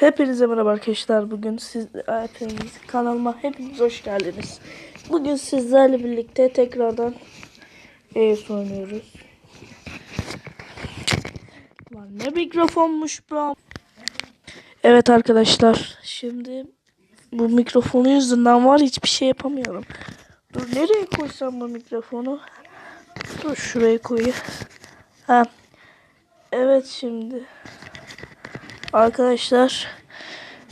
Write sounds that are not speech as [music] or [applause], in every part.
Hepinize merhaba arkadaşlar. Bugün siz hepiniz kanalıma hepiniz hoş geldiniz. Bugün sizlerle birlikte tekrardan ES oynuyoruz. Ne mikrofonmuş bu? Evet arkadaşlar. Şimdi bu mikrofonu yüzünden var hiçbir şey yapamıyorum. Dur nereye koysam bu mikrofonu? Dur şuraya koyayım. Ha. Evet şimdi. Arkadaşlar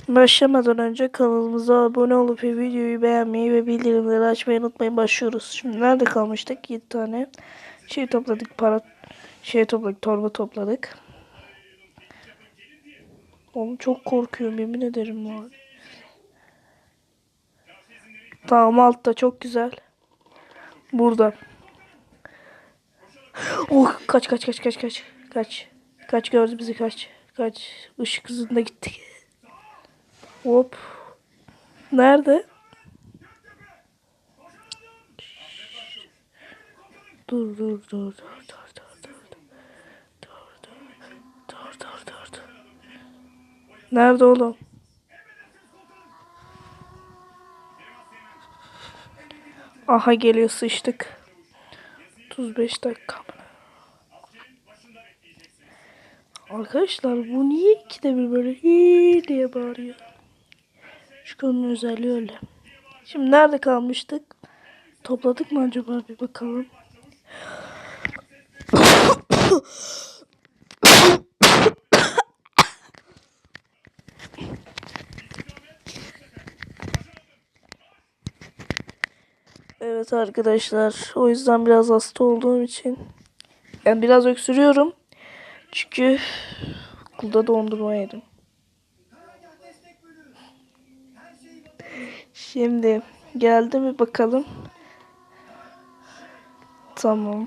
başlamadan önce kanalımıza abone olup videoyu beğenmeyi ve bildirimleri açmayı unutmayın. Başlıyoruz. Şimdi nerede kalmıştık? 7 tane şey topladık. Para şey topladık. Torba topladık. Oğlum çok korkuyorum yemin ederim var. Tamam altta çok güzel. Burada. Oh kaç kaç kaç kaç kaç. Kaç. Kaç gördü bizi kaç. Kaç. Işık hızında gittik. Hop. Nerede? Dur. Dur dur dur dur. Nerede oğlum? Aha geliyor sıçtık. 35 dakika. Arkadaşlar bu niye ikide bir böyle hii diye bağırıyor? Şu konunun özelliği öyle. Şimdi nerede kalmıştık? Topladık mı acaba bir bakalım. Evet arkadaşlar o yüzden biraz hasta olduğum için yani biraz öksürüyorum. Çünkü okulda dondurma yedim. Şimdi geldi mi bakalım. Tamam.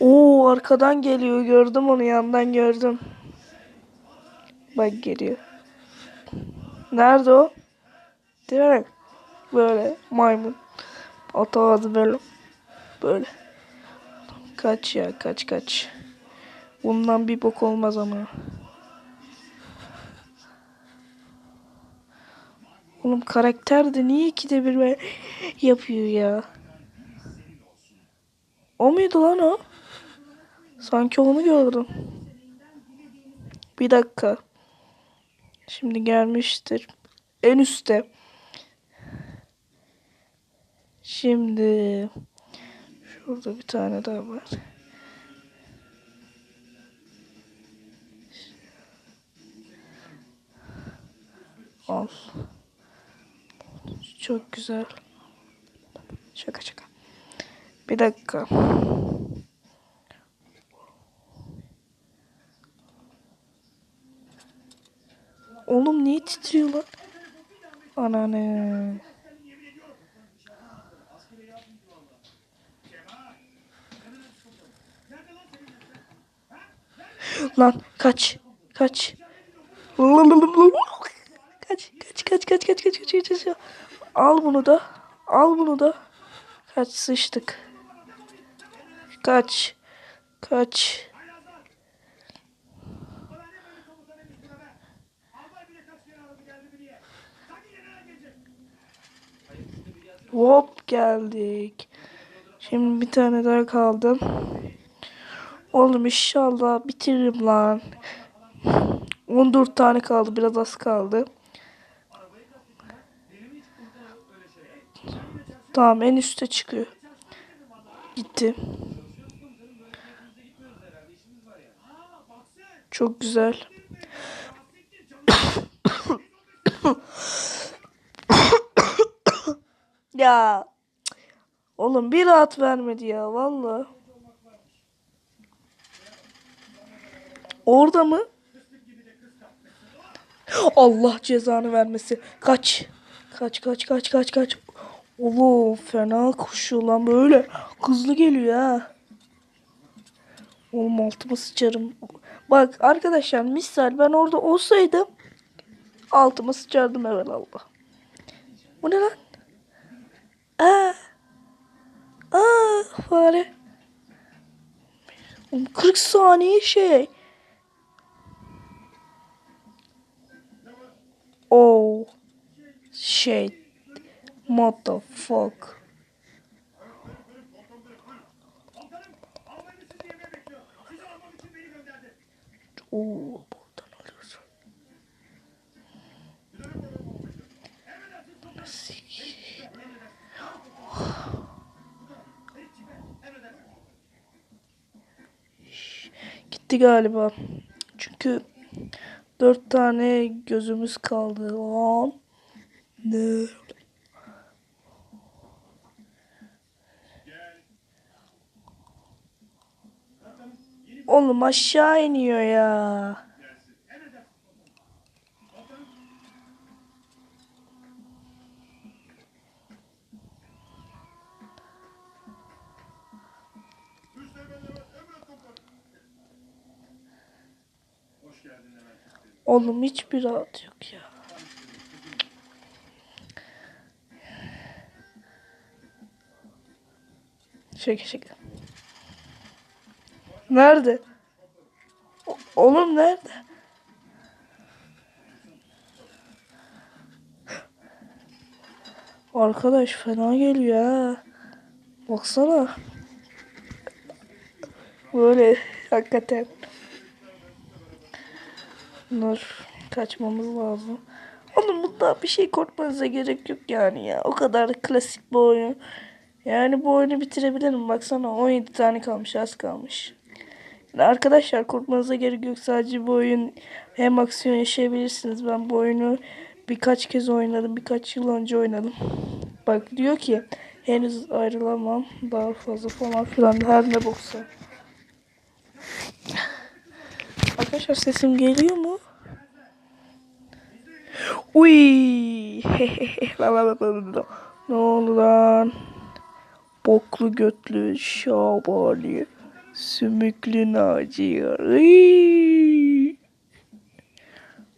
Oo arkadan geliyor gördüm onu yandan gördüm. Bak geliyor. Nerede o? Değil mi? Böyle maymun. Atamadı böyle. Böyle. Kaç ya kaç kaç. Bundan bir bok olmaz ama. Oğlum karakter de niye ikide bir böyle yapıyor ya? O muydu lan o? Sanki onu gördüm. Bir dakika. Şimdi gelmiştir. En üstte. Şimdi şurada bir tane daha var. Al. Çok güzel. Şaka şaka. Bir dakika. Oğlum niye titriyor lan? Ananı. Lan kaç. Kaç. Kaç kaç kaç kaç kaç kaç kaç kaç kaç. Al bunu da. Al bunu da. Kaç sıçtık. Kaç. Kaç. Hop geldik. Şimdi bir tane daha kaldı. Oğlum inşallah bitiririm lan. 14 tane kaldı. Biraz az kaldı. Tamam en üste çıkıyor. Gitti. Çok güzel. [coughs] ya. Oğlum bir rahat vermedi ya valla. Orada mı? Allah cezanı vermesi. Kaç. Kaç kaç kaç kaç kaç. Oğlum fena koşuyor lan böyle. Hızlı geliyor ha. Oğlum altıma sıçarım. Bak arkadaşlar misal ben orada olsaydım altıma sıçardım Allah. Bu ne lan? Aa. Aa fare. Oğlum 40 saniye şey. Shit. What the fuck? Oo, buradan alıyorsun. Gitti galiba. Çünkü dört tane gözümüz kaldı. Lan. Ne? Oğlum aşağı iniyor ya. Oğlum hiçbir rahat yok ya. Şaka şaka. Nerede? O- oğlum nerede? Arkadaş fena geliyor ha. Baksana. Böyle hakikaten. Dur. Kaçmamız lazım. Oğlum bunda bir şey korkmanıza gerek yok yani ya. O kadar klasik bir oyun. Yani bu oyunu bitirebilirim. Baksana 17 tane kalmış. Az kalmış. Yani arkadaşlar korkmanıza gerek yok. Sadece bu oyun hem aksiyon yaşayabilirsiniz. Ben bu oyunu birkaç kez oynadım. Birkaç yıl önce oynadım. Bak diyor ki henüz ayrılamam. Daha fazla falan filan. Her ne boksa. Arkadaşlar sesim geliyor mu? Uy. [laughs] ne oldu lan? Boklu götlü şabali. Sümüklü Naci. Iy.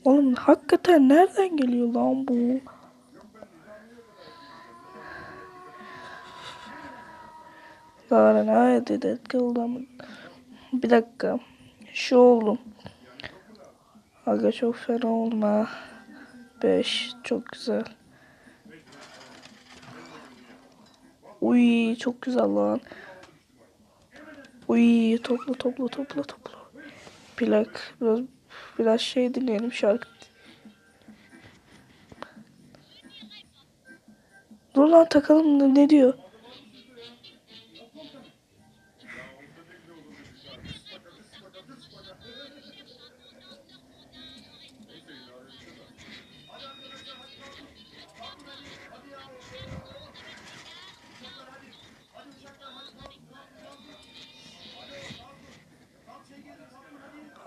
Oğlum hakikaten nereden geliyor lan bu? Lara nerede de kıldım. Bir dakika. Şu oğlum. Aga çok fena olma. 5 çok güzel. Uy çok güzel lan. Uy topla topla topla topla. Plak biraz biraz şey dinleyelim şarkı. Dur lan takalım ne, diyor?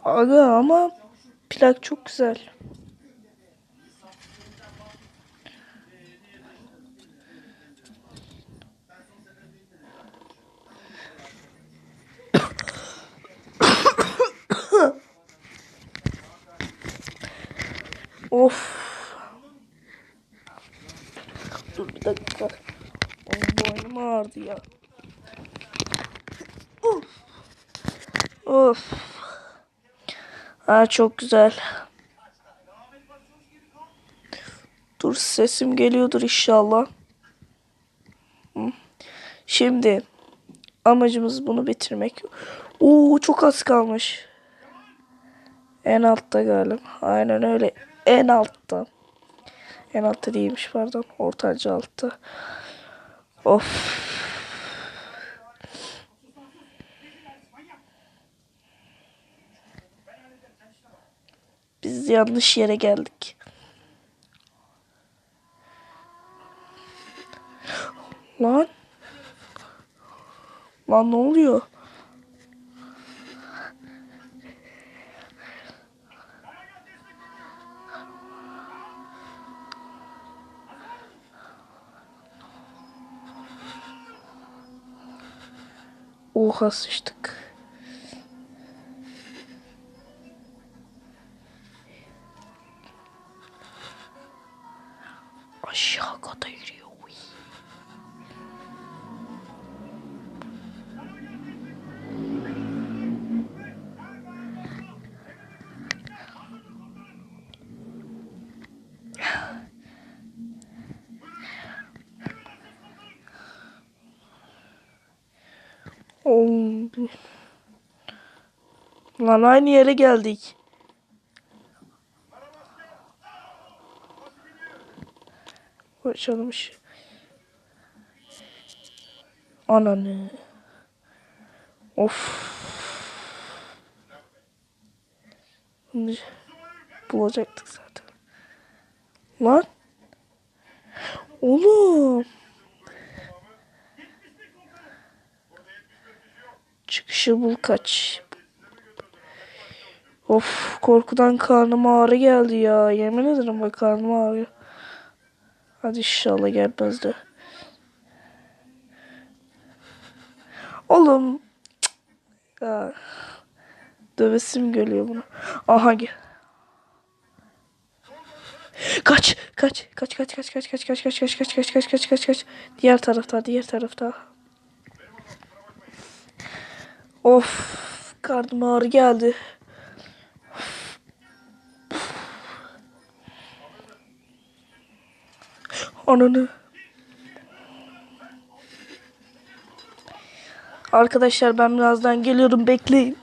Aga ama plak çok güzel. of. Dur bir dakika. Oğlum boynum ağrıdı ya. Of. Of. Aa çok güzel. Dur sesim geliyordur inşallah. Şimdi amacımız bunu bitirmek. Oo çok az kalmış. En altta galiba. Aynen öyle. En altta. En altta değilmiş pardon. Ortanca altta. Of. Biz yanlış yere geldik. Lan. Lan ne oluyor? Oha sıçtık. Arkada yürüyor. Uy. Oldu. Lan aynı yere geldik. Açalım şu. Ananı. Of. Bunu bulacaktık zaten. Lan. Oğlum. Çıkışı bul kaç. Of korkudan karnım ağrı geldi ya. Yemin ederim bak karnım ağrıyor. Hadi inşallah gelmez de. Oğlum. cık, Ya. Dövesim geliyor buna. Aha gel. Kaç, kaç, kaç, kaç, kaç, kaç, kaç, kaç, kaç, kaç, kaç, kaç, kaç, kaç, kaç, kaç. Diğer tarafta, diğer tarafta. Of, karnım ağrı geldi. Ananı. Arkadaşlar ben birazdan geliyorum bekleyin.